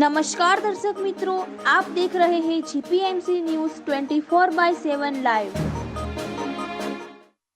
નમસ્કાર દર્શક મિત્રો આપ દેખ રહે હે જીપીએમસી ન્યૂઝ 24 બાય 7 લાઈવ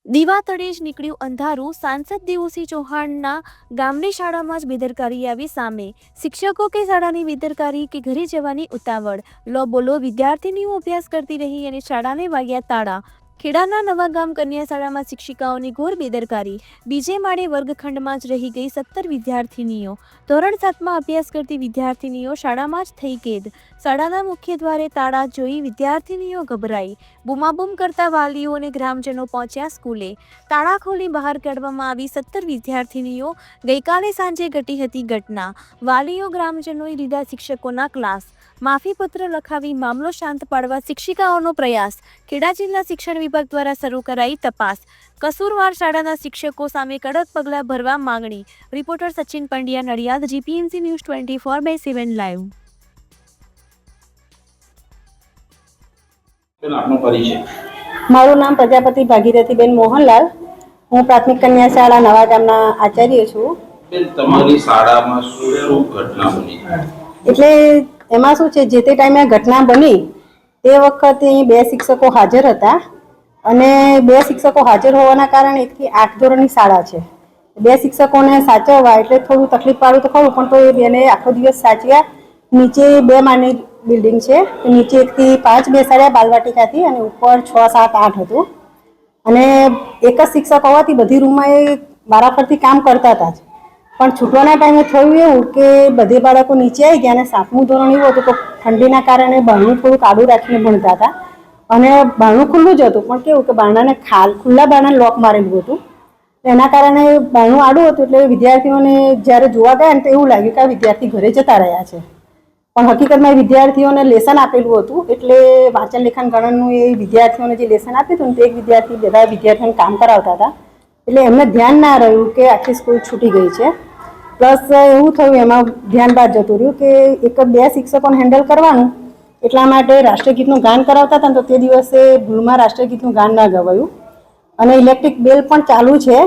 દીવા તળે જ નીકળ્યું અંધારું સાંસદ દેવુસિંહ ચૌહાણના ગામની શાળામાં જ બેદરકારી આવી સામે. શિક્ષકો કે શાળાની બેદરકારી કે ઘરે જવાની ઉતાવળ. લો બોલો વિદ્યાર્થીનીઓ અભ્યાસ કરતી રહી અને શાળાને વાગ્યા તાળા. ખેડાના નવા ગામ કન્યા શાળામાં શિક્ષિકાઓની ઘોર બેદરકારી. બીજે માળે વર્ગખંડમાં જ રહી ગઈ સત્તર વિદ્યાર્થીનીઓ. ધોરણ સાતમાં અભ્યાસ કરતી વિદ્યાર્થીનીઓ શાળામાં જ થઈ કેદ. શાળાના મુખ્ય દ્વારે તાળા જોઈ વિદ્યાર્થીનીઓ ગભરાઈ. બૂમાબૂમ કરતા વાલીઓ અને ગ્રામજનો પહોંચ્યા સ્કૂલે. તાળા ખોલી બહાર કાઢવામાં આવી સત્તર વિદ્યાર્થીનીઓ. ગઈકાલે સાંજે ઘટી હતી ઘટના. વાલીઓ, ગ્રામજનોએ લીધા શિક્ષકોના ક્લાસ. માફીપત્ર લખાવી મામલો શાંત પાડવા શિક્ષિકાઓનો પ્રયાસ. ખેડા જિલ્લા શિક્ષણ વિભાગ દ્વારા શરૂ કરાઈ તપાસ. કસૂરવાર શાળાના શિક્ષકો સામે કડક પગલાં ભરવા માંગણી. Reporter Sachin Pandya Nadiad GPMC news twenty four by seven live. બેન મારું નામ પ્રજાપતિ ભાગીરથીબેન મોહનલાલ. હું પ્રાથમિક કન્યા શાળા નવા ગામના આચાર્ય છું. તમારી શાળામાં શું શું ઘટના બની? એટલે એમાં શું છે જે તે ટાઈમે ઘટના બની તે વખતે અહીં બે શિક્ષકો હાજર હતા. અને બે શિક્ષકો હાજર હોવાના કારણે એકથી આઠ ધોરણની શાળા છે. બે શિક્ષકોને સાચવવા એટલે થોડું તકલીફ પાડું તો ખરું, પણ તો એ બેને આખો દિવસ સાચવ્યા. નીચે બે માની બિલ્ડિંગ છે, નીચે એકથી પાંચ બેસાડ્યા બાલવાટિકાથી અને ઉપર છ, સાત, આઠ હતું. અને એક જ શિક્ષક હોવાથી બધી રૂમમાં એ વારાફરતી કામ કરતા હતા જ. પણ છૂટવાના ટાઈમે થયું એવું કે બધે બાળકો નીચે આવી ગયા અને સાતમું ધોરણ એવું હતું તો ઠંડીના કારણે ભણવું થોડું આડું રાખીને ભણતા હતા. અને બારણું ખુલ્લું જ હતું. પણ કેવું કે બારણાને ખાલ, ખુલ્લા બારણાને લોક મારેલું હતું. એના કારણે બારણું આડું હતું એટલે વિદ્યાર્થીઓને જ્યારે જોવા ગયા ને તો એવું લાગ્યું કે આ વિદ્યાર્થી ઘરે જતા રહ્યા છે. પણ હકીકતમાં એ વિદ્યાર્થીઓને લેસન આપેલું હતું. એટલે વાંચન લેખન ગણનનું એ વિદ્યાર્થીઓને જે લેસન આપ્યું હતું ને તે એક વિદ્યાર્થી બધા વિદ્યાર્થીઓને કામ કરાવતા હતા. એટલે એમને ધ્યાન ના રહ્યું કે આખી સ્કૂલ છૂટી ગઈ છે. પ્લસ એવું થયું, એમાં ધ્યાન બાદ જતું રહ્યું કે એક બે શિક્ષકોને હેન્ડલ કરવાનું એટલા માટે રાષ્ટ્રગીતનું ગાન કરાવતા હતા તો તે દિવસે ભૂલમાં રાષ્ટ્રગીતનું ગાન ના ગવાયું. અને ઇલેક્ટ્રિક બેલ પણ ચાલુ છે,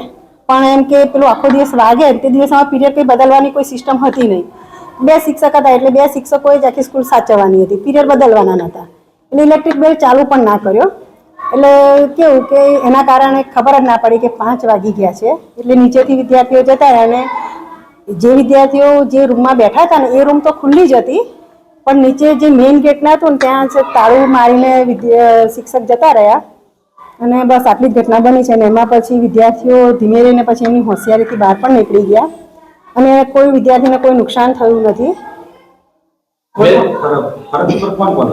પણ એમ કે પેલું આખો દિવસ વાગે તે દિવસમાં પીરિયડ કંઈ બદલવાની કોઈ સિસ્ટમ હતી નહીં. બે શિક્ષક હતા એટલે બે શિક્ષકોએ જ આખી સ્કૂલ સાચવવાની હતી પીરિયડ બદલવાના નહોતા. એટલે ઇલેક્ટ્રિક બેલ ચાલુ પણ ના કર્યો. એટલે કેવું કે એના કારણે ખબર જ ના પડી કે પાંચ વાગી ગયા છે. એટલે નીચેથી વિદ્યાર્થીઓ જતા અને જે વિદ્યાર્થીઓ જે રૂમમાં બેઠા હતા ને એ રૂમ તો ખુલ્લી જ હતી પણ નીચે જે મેઇન ગેટના હતું ને ત્યાં છે તાળું મારીને શિક્ષક જતા રહ્યા. અને બસ આટલી જ ઘટના બની છે અને એમાં પછી વિદ્યાર્થીઓ ધીમે રહીને પછી એમની હોશિયારીથી બહાર પણ નીકળી ગયા. અને કોઈ વિદ્યાર્થીને કોઈ નુકસાન થયું નથી. ઉપર?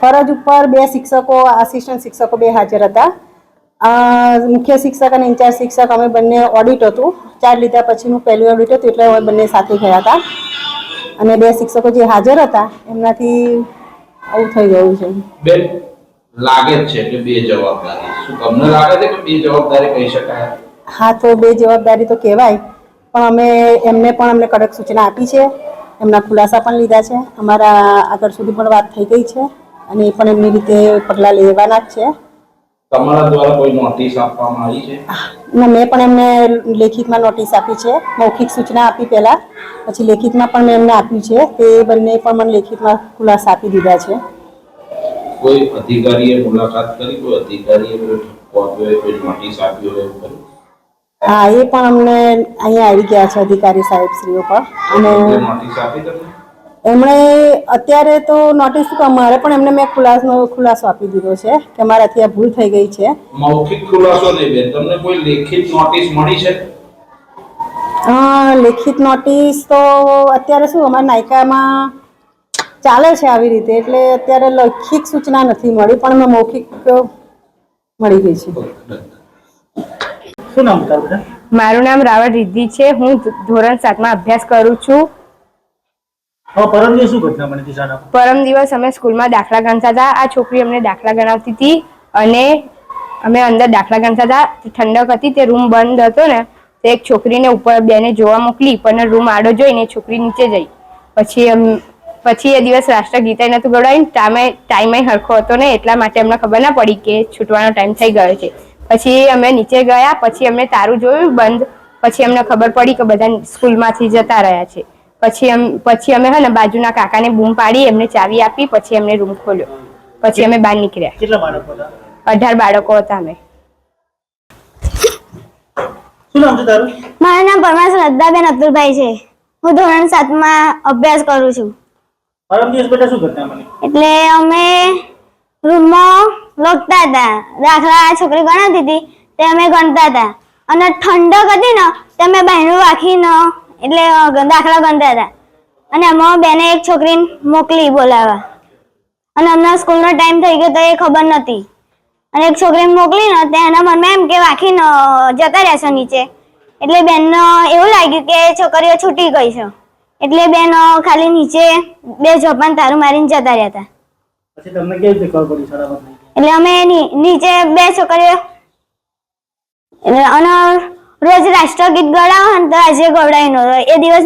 ફરજ ઉપર બે શિક્ષકો આસિસ્ટન્ટ શિક્ષકો બે હાજર હતા. મુખ્ય શિક્ષક અને ઇન્ચાર્જ શિક્ષક અમે બંને ઓડિટ હતું. ચાર લીધા પછીનું પહેલું ઓડિટ હતું એટલે અમે બંને સાથે ગયા હતા. અને બે શિક્ષકો જે હાજર હતા એમનાથી આવું થઈ ગયું છે. બેન લાગે છે કે બે જવાબદારી. શું તમને લાગે છે કે બે જવાબદારી કહી શકાય? હા તો બે જવાબદારી તો કહેવાય. પણ અમે એમને પણ અમને કડક સૂચના આપી છે. એમના ખુલાસા પણ લીધા છે. અમારા આગળ સુધી પણ વાત થઈ ગઈ છે. અને એ પણ એમની રીતે પગલાં લેવાના જ છે. તમારા દ્વારા કોઈ નોટિસ આપવામાં આવી છે? મેં પણ એમને લેખિતમાં નોટિસ આપી છે. મૌખિક સૂચના આપી પહેલાં પછી લેખિતમાં પણ મેં એમને આપ્યું છે તે બંને પણ મને લેખિતમાં ખુલાસા આપી દીધા છે. કોઈ અધિકારીએ મુલાકાત કરી? કોઈ અધિકારીએ નોટિસ આપી હોય હા એ પણ અમને અહીંયા આવી ગયા છે અધિકારી સાહેબ શ્રીઓ પર. અને નોટિસ આપી તમને? એમણે અત્યારે તો નોટિસ મારે પણ એમને મેં ખુલાસો ખુલાસો આપી દીધો છે કે મારાથી આ ભૂલ થઈ ગઈ છે. મૌખિક ખુલાસો નહીં બેન તમને કોઈ લેખિત નોટિસ મળી છે? હા લેખિત નોટિસ તો અત્યારે શું અમારા નાયકામાં ચાલે છે આવી રીતે એટલે અત્યારે લેખિત સૂચના નથી મળી પણ મેં મૌખિક મળી ગઈ છે. શું નામ તમારું મારું નામ રાવળ રિદ્ધિ છે. હું ધોરણ સાતમાં અભ્યાસ કરું છું. પરમ દિવસે અમે સ્કૂલમાં દાખલા ગણતા હતા. આ છોકરી અમને દાખલા ગણાવતી હતી અને અમે અંદર દાખલા ગણતા હતા. ઠંડક હતી, તે રૂમ બંધ હતો ને, તો એક છોકરીને ઉપર બેને જોવા મોકલી, પણ રૂમ આડો જોઈને છોકરી નીચે જઈ. પછી પછી એ દિવસ રાષ્ટ્રગીતા નતું ગવડાવ્યું ટાઈમે ટાઈમે હરખો હતો ને, એટલા માટે અમને ખબર ના પડી કે છૂટવાનો ટાઈમ થઈ ગયો છે. પછી અમે નીચે ગયા, પછી અમને તારું જોયું બંધ. પછી અમને ખબર પડી કે બધા સ્કૂલમાંથી જતા રહ્યા છે. પછી એમ પછી અમે હે ને બાજુના કાકાને બૂમ પાડી એમને ચાવી આપી પછી એમને રૂમ ખોલ્યો. પછી અમે બહાર નીકળ્યા. કેટલા બાળકો હતા? અઢાર બાળકો હતા અમે. શું નામ છે તારું? મારું નામ પરમાર શ્રદ્ધાબેન અબ્દુલભાઈ છે. હું ધોરણ સાતમાં અભ્યાસ કરું છું. પરમ દિવસ બેટા શું ઘટના બની એટલે અમે રૂમમાં લખતા હતા. દાખલા આ છોકરી ગણાતી હતી તે અમે ગણતા હતા. અને ઠંડક હતી ને તે અમે બહેનું રાખીને એટલે દાખલા ગણતા હતા. અને એમાં બેને એક છોકરીને મોકલી બોલાવવા અને અમને સ્કૂલનો ટાઈમ થઈ ગયો તો એ ખબર નથી અને એક છોકરીને મોકલીને ને એના મનમાં એમ કે વાંખીને જતા રહેશે નીચે. એટલે બેનનો એવું લાગ્યું કે છોકરીઓ છૂટી ગઈ છે. એટલે બેન ખાલી નીચે બે જોપાન તારું મારીને જતા રહ્યા હતા. પછી તમને કેવી રીતે ખબર પડી શાળામાં થઈ ગઈ? એટલે અમે નીચે બે છોકરીઓ અને રોજ રાષ્ટ્રગીત ગવડાવો અને તો આજે ગવડાવી એ દિવસ